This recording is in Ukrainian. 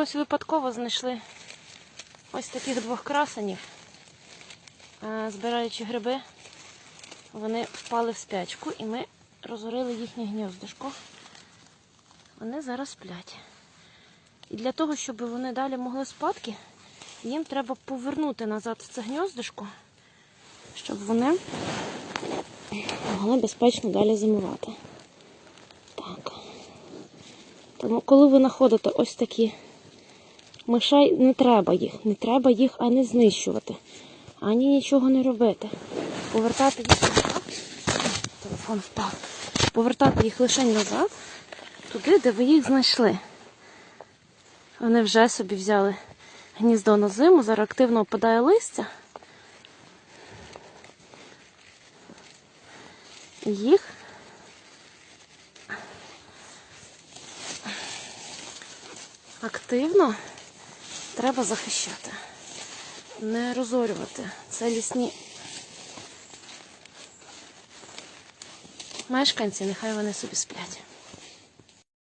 ось випадково знайшли ось таких двох красенів. Е, Збираючи гриби, вони впали в спячку і ми розорили їхнє гніздишко. Вони зараз сплять. І для того, щоб вони далі могли спадки, їм треба повернути назад це гніздишко, щоб вони могли безпечно далі зимувати. Так. Тому, коли ви знаходите ось такі мишей, не треба їх, не треба їх ані знищувати, ані нічого не робити. Повертати їх назад. Телефон впав. Повертати їх лише назад, туди, де ви їх знайшли. Вони вже собі взяли гніздо на зиму, зараз активно опадає листя. Їх активно треба захищати, не розорювати. Це лісні мешканці, нехай вони собі сплять.